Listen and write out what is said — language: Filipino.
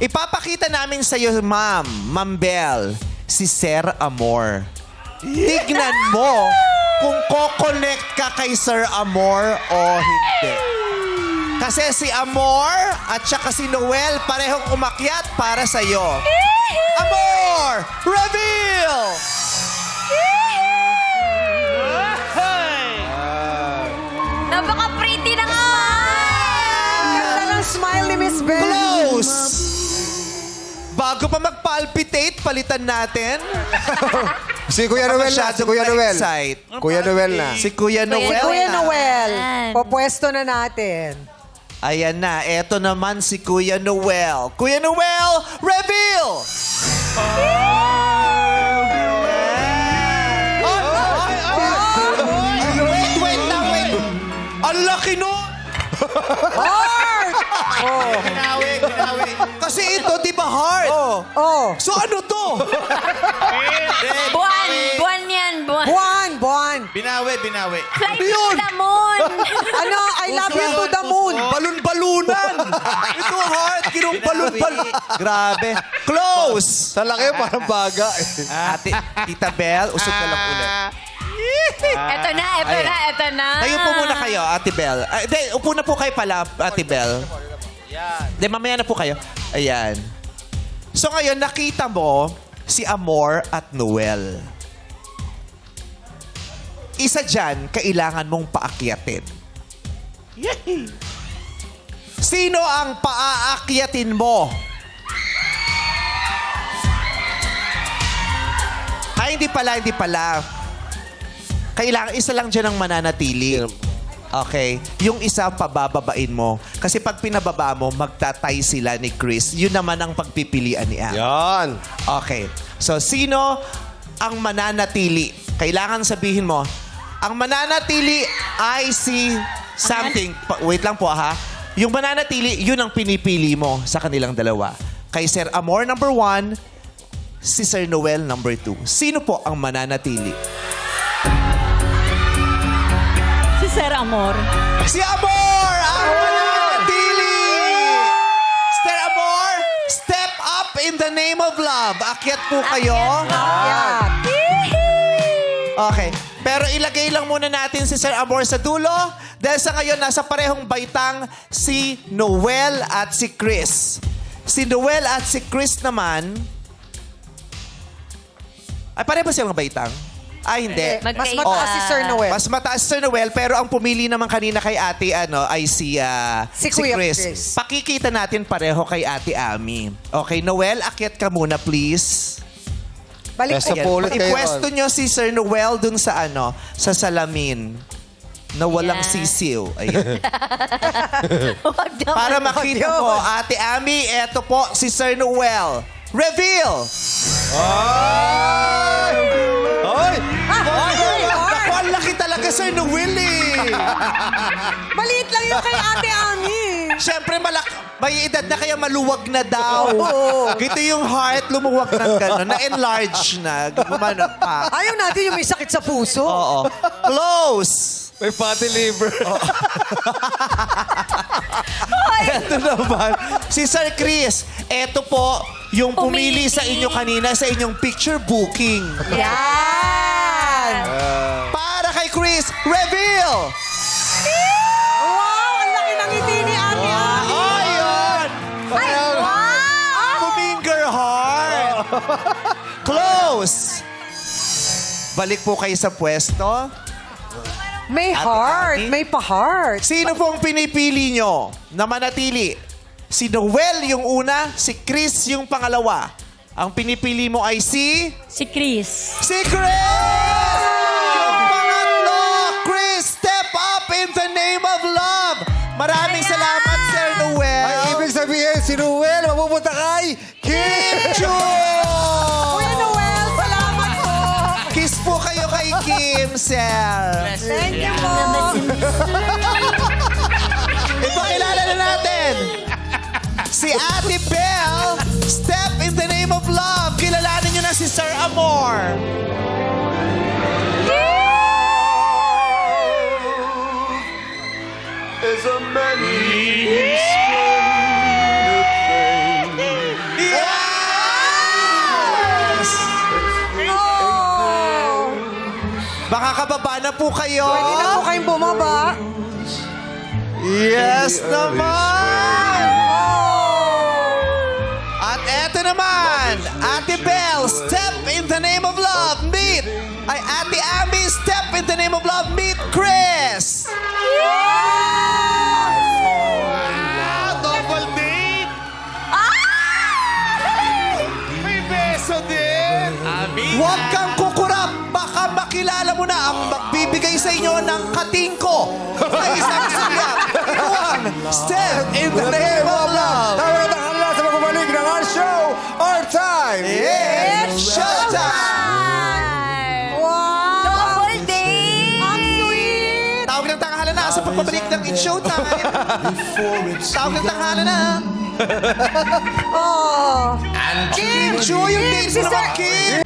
Ipapakita namin sa iyo, ma'am, Ma'am Belle, si Sir Amor. Tignan mo kung ko-connect ka kay Sir Amor o hindi. Kasi si Amor at saka si Noel parehong umakyat para sa iyo. Amor! Reveal! Close! Bago pa mag-palpitate, palitan natin. Si Kuya Noel na, si Kuya Noel. Excite. Kuya Noel na. Si Kuya Noel. Kuya na. Noel, Ayan. popwesto na natin. Ayan na, eto naman si Kuya Noel. Kuya Noel, reveal! Ay, ay, ay. Wait, wait lang, wait. Ang laki nun! Heart! Oh, Ginawi, ginawi. Kasi ito, di ba heart? oh. So ano to? Buwan! Buwan yan! Buwan! Buwan, buwan. Binawi, binawi. Fly Ano yun? to the moon! Ano, I love you to the moon. Balon-balunan! ito heart, ginong balon-balon. Grabe. Close! Sa laki, parang baga. Ate, Tita Belle, usog ka lang ulit. eto na, eto Ayan. na, eto na. Tayo po muna kayo, Ate Belle. Ay, Hindi, upo na po kayo pala, Ate Belle. Hindi, mamaya na po kayo. Ayan. So ngayon, nakita mo si Amor at Noel. Isa dyan, kailangan mong paakyatin. Sino ang paaakyatin mo? Ay, hindi pala, hindi pala. Kailangan, isa lang dyan ang mananatili. Okay? Yung isa, pabababain mo. Kasi pag pinababa mo, magtatay sila ni Chris. Yun naman ang pagpipilian ni Al. Yan. Okay. So, sino ang mananatili? Kailangan sabihin mo, ang mananatili ay si something. Pa- wait lang po ha. Yung mananatili, yun ang pinipili mo sa kanilang dalawa. Kay Sir Amor number one, si Sir Noel number two. Sino po ang mananatili? Si Sir Amor. Si Amor ang mananatili! Sir Amor, step up in the name of love. Akyat po kayo. Yeah. Okay. Pero ilagay lang muna natin si Sir Amor sa dulo dahil sa ngayon nasa parehong baitang si Noel at si Chris. Si Noel at si Chris naman... Ay, pareho ba silang baitang? Ay, hindi. Mas Magkaiba. mataas si Sir Noel. Mas mataas si Sir Noel, pero ang pumili naman kanina kay ate ano, ay si, ah, Si Kuya Chris. Chris. Pakikita natin pareho kay ate Ami. Okay, Noel, akyat ka muna please. Balik pulot kayo. Ipwesto nyo si Sir Noel dun sa ano, sa salamin na walang Yeah. sisiw. Ayan. Huwag naman. Para makita mo, Ate Ami, eto po si Sir Noel. Reveal! Ay! Ay, Sir Noel eh. Maliit lang yung kay Ate Ami. Siyempre, malak may edad na kaya maluwag na daw. Oo. Gito yung heart, lumuwag na gano'n. Na-enlarge na. Gumano pa. Ayaw natin yung may sakit sa puso. Oo. Close! May fatty liver. Ito naman, si Sir Chris. Ito po, yung pumili Pumili. sa inyo kanina sa inyong picture booking. Yan. Reveal! Wow, ang laki ng ngiti ni Ate Ami. Ayun! Ay, wow. Puminger heart! Close! Balik po kayo sa pwesto. May Ate heart. Ami? May pa-heart. Sino pong pinipili nyo na manatili? Si Noel yung una, si Chris yung pangalawa. Ang pinipili mo ay si... Si Chris. Si Chris! Ruel, mapupunta kay Kim Chu! Kuya Noel, salamat po. Kiss po kayo kay Kim, Sir. Thank you po. Ipakilala na natin. Si Ate Belle, step in the name of love. Kilalanin niyo na si Sir Amor. Na po kayo. Pwede na po kayong bumaba. Yes naman! At eto naman, Ate Belle, Step in the Name of Love, meet! Ay, Ate Abby, Step in the Name of Love, meet Chris! Double date! May beso din! Huwag kang baka makilala mo na ang magbibigay sa inyo ng kating ko sa isang siyak. One, Step in the Name of Love! Tama na kanila sa magbabalik ng our show, our time! It's showtime! Wow! Double day! Ang sweet! Tawag ng tanghala na sa pagbabalik ng It's Showtime. Tawag ng tanghala na. Oh! Kim, show yung dates mo naman, Kim.